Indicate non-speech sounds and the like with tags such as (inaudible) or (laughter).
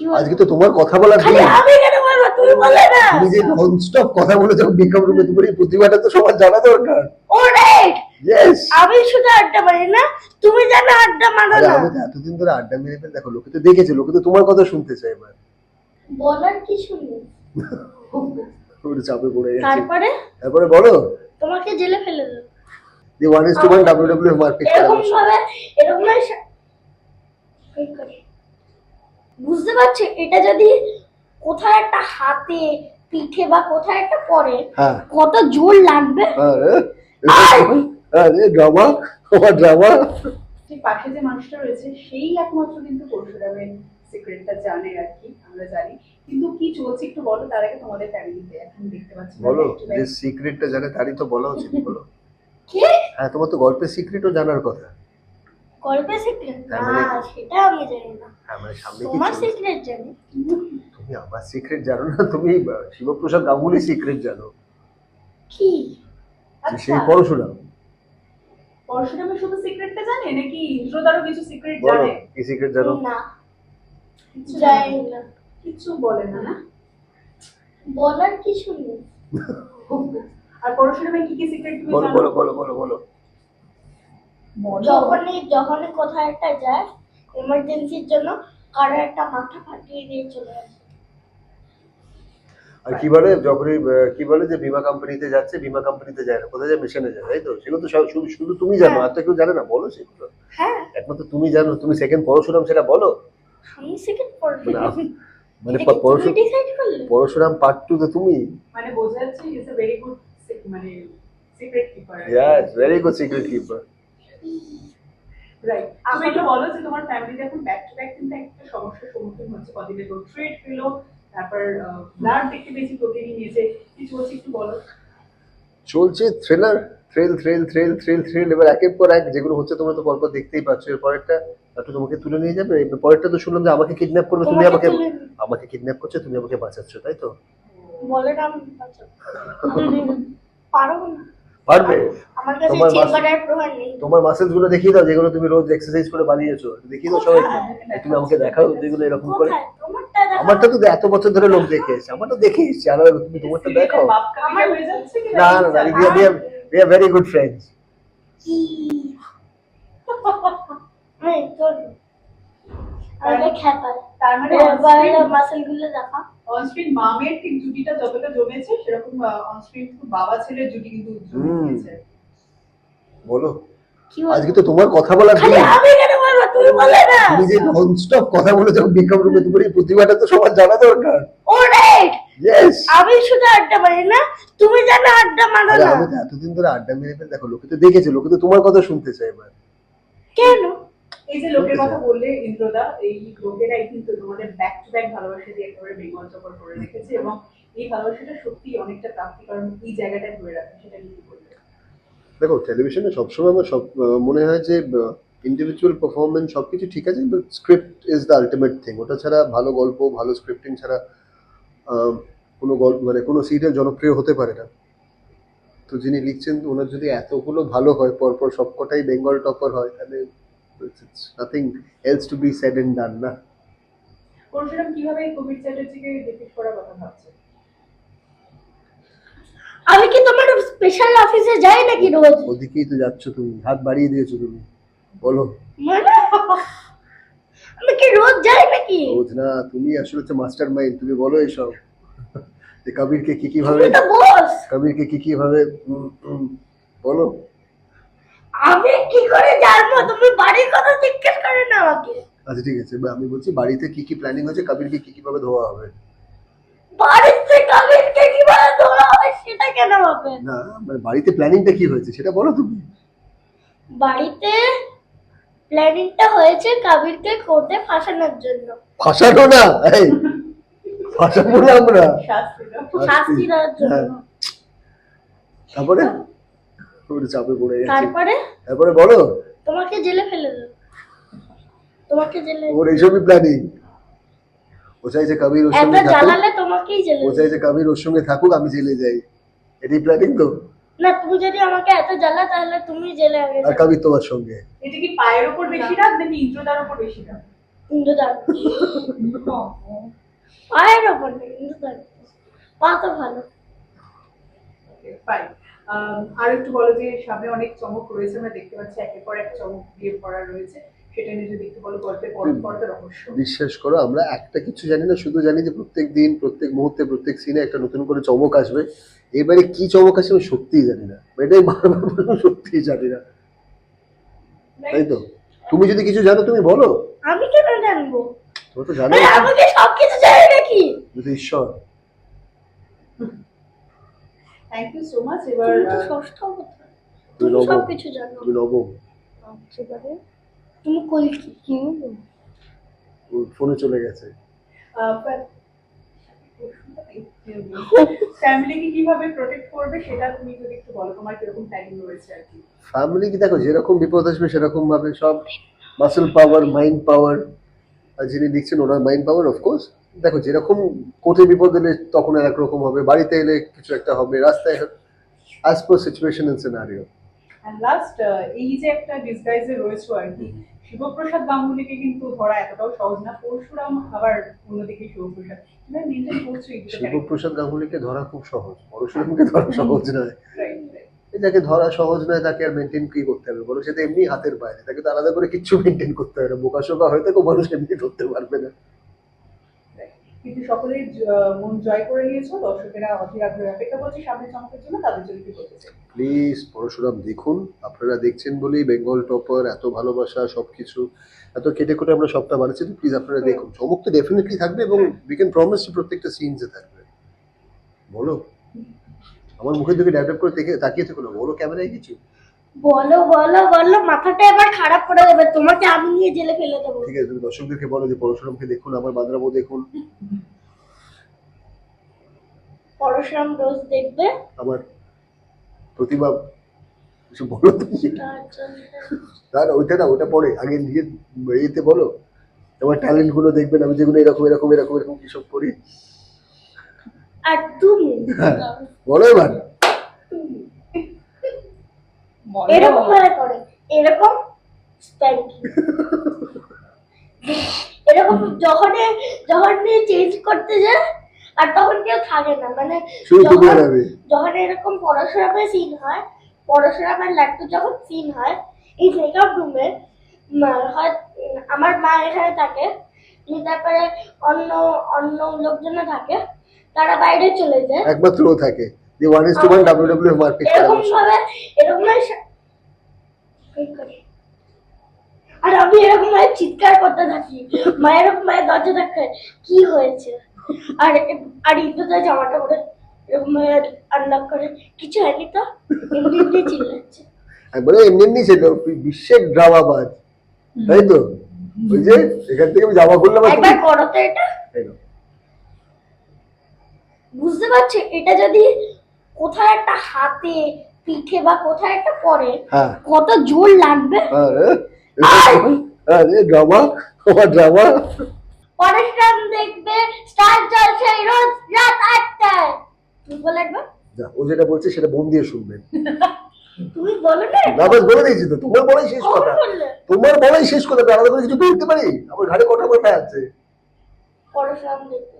কি? আজকে তো তোমার কথা বলার খালি দিন আমি কেন বলব? তুমি বলে না। তুমি যে ননস্টপ কথা বলে যাও মেকআপ রুমে তোমার এই প্রতিভাটা তো সবার জানা দরকার। আমি শুধু আড্ডা মারি না তুমি জানো আড্ডা মারো না। আমি তো এতদিন ধরে আড্ডা মেরে ফেলে দেখো লোকে তো দেখেছে লোকে তো তোমার কথা শুনতে চায় এবার। বলার নেই ওর চাপে পড়ে গেছে। তারপরে? তারপরে বলো। তোমাকে জেলে ফেলে দেবো। The one is to one W W market এরকম ভাবে এরকম। বুঝতে পারছি? এটা যদি কোথায় একটা হাতে পিঠে বা কোথায় একটা পরে হ্যাঁ। কত জোর লাগবে? আরে আরে ড্রামা? তোমার ড্রামা? পাশে যে মানুষটা রয়েছে সেই একমাত্র কিন্তু পরশুরামের সিক্রেটটা জানে আর কি আমরা জানি। কিন্তু কি চলছে একটু বলো তার আগে তোমাদের ফ্যামিলিতে এখন দেখতে পাচ্ছি। বলো। যে সিক্রেটটা জানে তারই তো বলা উচিত বলো। (laughs) কি? হ্যাঁ তোমার তো গল্পের সিক্রেটও জানার কথা। সিক্রেট না মানে- সেটা আমি জানি না। মানে সামনে কি তোমার সিক্রেট জানি। তুমি আমার সিক্রেট জানো না তুমি শিবপ্রসাদ গাঙ্গুলি সিক্রেট জানো। কি? যে সেই আচ্ছা পরশুরাম পরশুরামের শুধু সিক্রেটটা জানে নাকি ইন্দ্রদারও কিছু সিক্রেট জানে? কি সিক্রেট জানো? না জানি না। কিচ্ছু বলে না না? বলার কিছু নেই। আর পরশুরামের কি কি সিক্রেট তুমি জানো? বলো বলো বলো বলো বলো। যখনই যখনই কোথাও একটা যায় এমার্জেন্সির জন্য কারও একটা মাথা ফাটিয়ে দিয়ে চলে আসে। আর কি বলে যখনই কি বলে যে বীমা কোম্পানিতে যাচ্ছে বিমা কোম্পানিতে যায় না কোথায় যায়? মিশনে যায় তাই তো? সেগুলো তো সব- শুধু শুধু তুমি জানো আর তো কেউ জানে না বলো সেগুলো। হ্যাঁ। একমাত্র তুমি জানো তুমি সেকেন্ড পরশুরাম সেটা বলো। আমি সেকেন্ড মানে আপ- মানে পরশুরাম পার্ট টু তো তুমি মানে বোঝা যাচ্ছে ইজ এ ভেরি গুড মানে secret keeper yes very good secret keeper right আমি একটু বলো যে তোমার ফ্যামিলিতে এখন ব্যাক টু ব্যাক কিন্তু একটা সমস্যার সম্মুখীন হচ্ছে। কদিন আগে ট্রেড পেল তারপর ব্লাড দেখতে পেয়েছি প্রোটিন নিয়েছে। কি চলছে একটু বলো। চলছে thriller thrill thrill thrill thrill thrill এবার একের পর এক যেগুলো হচ্ছে তোমরা তো পরপর দেখতেই পাচ্ছ। এর পরেরটা একটু তোমাকে তুলে নিয়ে যাবে। পরেরটা তো শুনলাম যে আমাকে কিডন্যাপ করবে তুমি আমাকে আমাকে কিডন্যাপ করছ তুমি আমাকে বাঁচাচ্ছ তাই তো? বলে না। পারব না পারবে? তোমার তোমার মাসেলসগুলো দেখিয়ে দাও যেগুলো তুমি রোজ এক্সারসাইজ করে বানিয়েছো। দেখিয়ে দাও সবাইকে। তুমি আমাকে দেখাও যেগুলো এরকম করে। আমারটা তো এত বছর ধরে লোক দেখে এসছে। আমারটা দেখে এসছি। আর তুমি তোমারটা দেখাও। হয়ে না না না are- we are very good friends. (laughs) তোর আমাকে খেপায় তার মানে মাসেলগুলো দেখা। অনস্ক্রিন মামের ঠিক জুটিটা যতটা জমেছে সেরকম অনস্ক্রিন বাবা ছেলের জুটি কিন্তু জমে বলো। আজকে তো তোমার কথা বলার দিন। আমি কেন বলব? তুমি বলে না তুমি যে ননস্টপ কথা বলে যাও মেকআপ রুমে তোমার এই প্রতিভাটা তো সবার জানা দরকার। Alright, আমি শুধু আড্ডা মারি না তুমি জানো আড্ডা মারো আরে না। আমি তো এতদিন ধরে আড্ডা মেরে ফেলে দেখো লোকে তো দেখেছে লোকে তো তোমার কথা শুনতে চায় এবার। কেন? এই যে লোকের কথা বললে ইন্দ্রদা এই লোকেরাই কিন্তু তোমাদের ব্যাক টু ব্যাক ভালোবাসা দিয়ে একেবারে বেঙ্গল চকর করে রেখেছে এবং এই ভালোবাসাটা সত্যি অনেকটা প্রাপ্তি কারণ এই জায়গাটায় ধরে রাখে সেটা বলবে। দেখো টেলিভিশনে সবসময় আমার সব মনে হয় যে ইন্ডিভিজুয়াল পারফরমেন্স সবকিছু ঠিক আছে but script is the ultimate thing ওটা ছাড়া ভালো গল্প ভালো স্ক্রিপ্টিং ছাড়া কোনো গল্প মানে কোনো সিরিয়াল জনপ্রিয় হতে পারে না। তো যিনি লিখছেন ওনার যদি এতগুলো ভালো হয় পরপর সবকটাই বেঙ্গল টপার হয় তাহলে nothing else to be said and done না পরশুরাম কীভাবে কোভিড চ্যাটার্জিকে ডিফিট করার কথা ভাবছে আমি কি তোমার স্পেশাল অফিসে যাই নাকি রোজ? ওদিকেই তো যাচ্ছ তুমি হাত বাড়িয়ে দিয়েছ তুমি বলো। মানে? আমি কি রোজ যাই নাকি? রোজ না তুমি আসলে হচ্ছে মাস্টার মাইন্ড তুমি বলো এইসব যে কবিরকে কি কি ভাবে তুমি তো কবিরকে কি কি ভাবে উম, উম, বলো। আমি কি করে জানব? তুমি বাড়ির কথা জিজ্ঞেস করে না আমাকে। আচ্ছা ঠিক আছে। আমি বলছি বাড়িতে কি কি প্ল্যানিং হয়েছে? কবিরকে কি কি ভাবে ধোয়া হবে? বাড়িতে কাবিরকে কীভাবে ধরা হবে সেটা কেন হবে? না মানে বাড়িতে প্ল্যানিংটা কি হয়েছে সেটা বলো তুমি। বাড়িতে প্ল্যানিংটা হয়েছে কাবিরকে কোর্টে ফাঁসানোর জন্য। ফাঁসানো না? এই ফাঁসাবো না আমরা। শাস্তি দেওয়ার জন্য। হ্যাঁ। তারপরে? ওটা চাপে পড়ে গেছে। তারপরে? তারপরে বলো। তোমাকে জেলে ফেলে দেবো। তোমাকে জেলে ওর এইসবই প্ল্যানিং ও চাইছে কবির ওর সঙ্গে থাকুক। জ্বালালে তোমাকেই জেলে ও চাইছে কবির ওর সঙ্গে থাকুক আমি জেলে যাই। এটাই প্ল্যানিং তো। না তুমি যদি আমাকে এত জ্বালা তাহলে তুমি জেলে আগে আর। কবির তোমার সঙ্গে। এটা কি পায়ের ওপর বেশি রাগ নাকি ইন্দ্রদার ওপর বেশি রাগ ইন্দ্রদান (laughs) পায়ের ওপর নেই ইন্দ্রদান পা তো ভালো। ফাইন আর একটু বলো যে সামনে অনেক চমক রয়েছে আমরা দেখতে পাচ্ছি একের পর এক চমক দিয়ে ভরা রয়েছে। সেটা নিয়ে যদি একটু বলো গল্পের পর রহস্য। বিশ্বাস করো আমরা একটা কিছু জানি না শুধু জানি যে প্রত্যেক দিন প্রত্যেক মুহূর্তে প্রত্যেক সিনে একটা নতুন করে চমক আসবে। এবারে কি চমক আসবে আমি সত্যিই জানি না। এটাই বারবার সত্যিই জানি না। তাই তো? তুমি যদি কিছু জানো তুমি বলো। আমি কেন জানব? তুমি তো জানো আমাকে সবকিছু জানি নাকি? ঈশ্বর। থ্যাংক ইউ সো মাচ এবার ষষ্ঠ অবতার। তুমি জানো। তুমি নবম। এবারে তুমি কলকি কি? ফোনে চলে গেছে। ফ্যামিলিকে কীভাবে প্রোটেক্ট করবে সেটা তুমি যদি একটু বলো তোমার কীরকম টাইম রয়েছে আর কি? ফ্যামিলি কি দেখো যেরকম বিপদ আসবে সেরকম ভাবে সব মাসেল পাওয়ার মাইন্ড পাওয়ার আর যিনি লিখছেন ওনার মাইন্ড পাওয়ার অফকোর্স দেখো যেরকম কোর্টে বিপদ এলে তখন আর একরকম হবে বাড়িতে এলে কিছু একটা হবে রাস্তায় as per situation and scenario last এই যে একটা ডিসগাইজে রয়েছে আর কি শিবপ্রসাদ গাঙ্গুলিকে কিন্তু ধরা এতটাও সহজ না পরশুরাম আবার অন্যদিকে শিবপ্রসাদ। শিবপ্রসাদ গাঙ্গুলিকে ধরা খুব সহজ পরশুরামকে ধরা (laughs) সহজ নয়। যাকে ধরা সহজ নয় তাকে আর মেনটেন কি করতে হবে বলো? এমনি হাতের বাইরে তাকে তো আলাদা করে কিচ্ছু মেনটেন করতে হবে না। বোকা শোকা হয়ে থাকো মানুষ এমনি ধরতে পারবে না। কিন্তু সকলেই মন জয় করে নিয়েছো। দর্শকেরা অধীর আগ্রহে অপেক্ষা করছে সামনে চমকের জন্য তাদের জন্য কি বলতে প্লিজ পরশুরাম দেখুন। আপনারা দেখছেন বলেই বেঙ্গল টপার এত ভালোবাসা সব কিছু এত কেটে কুটে আমরা সবটা বানাচ্ছি তো প্লিজ আপনারা দেখুন। চমক তো ডেফিনেটলি থাকবে এবং উই ক্যান প্রমিস প্রত্যেকটা সিনসে থাকবে। বলো। আমার মুখের দিকে ড্যাপ করে দেখে তাকিয়ে থেকো না। বলো ক্যামেরায় কিছু বলো বলো বলো মাথাটা এবার খারাপ করে দেবে। তোমাকে আমি নিয়ে জেলে ফেলে দেবো। ঠিক আছে তুমি দর্শকদেরকে বলো যে পরশুরামকে দেখুন আমার বাদরাবো দেখুন। পরশুরাম রোজ দেখবে। আমার প্রতিভা কিছু বলো তুমি তার জন্য ওইটা না ওটা পরে আগে নিজের ইয়েতে বলো। তোমার ট্যালেন্টগুলো দেখবেন আমি যেগুলো এরকম এরকম এরকম এরকম কিসব করি। আর তুমি? হ্যাঁ। বলো এবার। এরকম ভাবে করে। এরকম এরকম যখন যখন চেঞ্জ করতে যায় আর তখন কেউ থাকে না। মানে যখন এরকম পড়াশোনার সিন হয় পড়াশোনার লাট্টু যখন সিন হয় এই মেকআপ রুমে হয় আমার মা এখানে থাকে তারপরে অন্য অন্য লোকজনও থাকে তারা বাইরে চলে যায়। একমাত্র থাকে। যে one is to one W W market এরকম ভাবে এরকম করে। আর আমি এরকম ভাবে চিৎকার করতে থাকি মা এরকম ভাবে দরজা কি হয়েছে? আর আর জামাটা পরে এরকম আনলক করে কিছু হয়নি তো? এমনি এমনি চিল্লাচ্ছে। বলে এমনি এমনি ছিল বিশ্বের ড্রামাবাজ তাই তো? ওই যে এখান থেকে আমি জামা খুললাম একবার করো তো এটা। বুঝতে পারছ? এটা যদি কোথায় একটা হাতে পিঠে বা কোথায় একটা পরে হ্যাঁ। কত জোর লাগবে? আরে ড্রামা? আমার ড্রামা? পরেশরাম দেখবে স্টার জলসে রোজ রাত আটটায়। তুমি বলে ও যেটা বলছে সেটা মন দিয়ে শুনবেন (laughs) তুমি বলো না না বাস বলে দিয়েছি তো তোমার বলাই শেষ কথা। তোমার বলাই শেষ কথা আলাদা করে কিছু বলতে পারি? আমার ঘাড়ে কটা কথা আছে? পরেশরাম দেখবে।